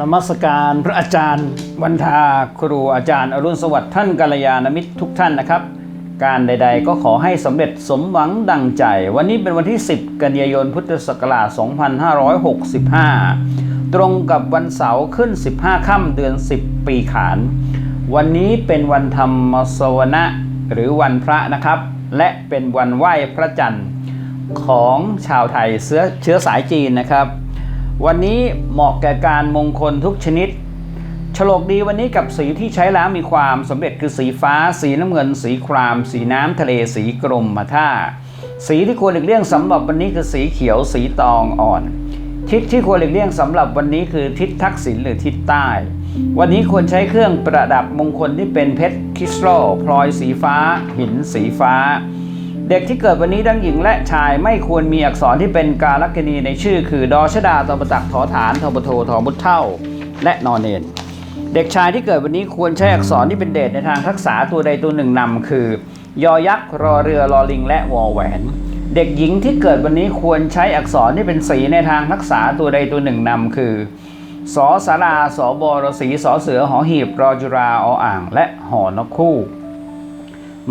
นมัสการพระอาจารย์วันทาครูอาจารย์อรุณสวัสดิ์ท่านกัลยาณมิตรทุกท่านนะครับ การใด ๆ ก็ขอให้สำเร็จสมหวังดังใจ วันนี้เป็นวันที่ 10 กันยายนพุทธศักราช 2565 ตรงกับวันเสาร์ขึ้น 15 ค่ำเดือน 10 ปีขาน วันนี้เป็นวันธรรมสวนะหรือวันพระนะครับ และเป็นวันไหว้พระจันทร์ของชาวไทยเชื้อเชื้อสายจีนนะครับ วันนี้เหมาะแก่การมงคลทุกชนิดฉลกดีวันนี้กับสีที่ใช้แล้วมีความสำเร็จคือสีฟ้า สีน้ำเงิน สีคราม สีน้ำทะเลสีกรมมาท่า สีที่ควรหลีกเลี่ยงสำหรับวันนี้คือสีเขียวสีตองอ่อน ทิศที่ควรหลีกเลี่ยงสำหรับวันนี้คือทิศทักษิณหรือทิศใต้ วันนี้ควรใช้เครื่องประดับมงคลที่เป็นเพชรคริสตัลพลอยสีฟ้า หินสีฟ้า เด็กที่เกิดวันนี้ทั้งหญิงและชายไม่ควรมีอักษรที่เป็นกาลกณีในชื่อ คือดอชดาตบตักทอฐานทบโททอมุดเท่า และนอนเนนเด็กชายที่เกิดวันนี้ควรใช้อักษรที่เป็นเดชในทางทักษะตัวใดตัวหนึ่งนำคือยอยักษ์รอเรือรอลิง และวอแหวน เด็กหญิงที่เกิดวันนี้ควรใช้อักษรที่เป็นสีในทางทักษะตัวใดตัวหนึ่งนำคือสอสาราสอบอรสีสอเสือหอหีบรอจุราออ่าง และหอนกคู่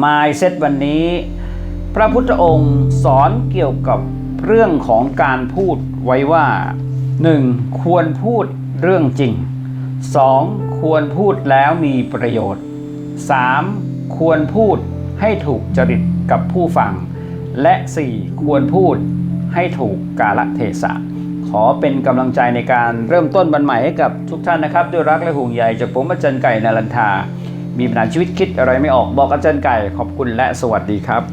มายเซตวันนี้ พระพุทธองค์สอนเกี่ยวกับเรื่องของการพูดไว้ว่า 1. ควรพูดเรื่องจริง 2. ควรพูดแล้วมีประโยชน์ 3. ควรพูดให้ถูกจริตกับผู้ฟัง และ 4. ควรพูดให้ถูกกาลเทศะ ขอเป็นกำลังใจในการเริ่มต้นวันใหม่ให้กับทุกท่านนะครับ ด้วยรักและห่วงใยจากผมอาจารย์ไก่นารันทา มีปัญหาชีวิตคิดอะไรไม่ออกบอกอาจารย์ไก่ขอบคุณและสวัสดีครับ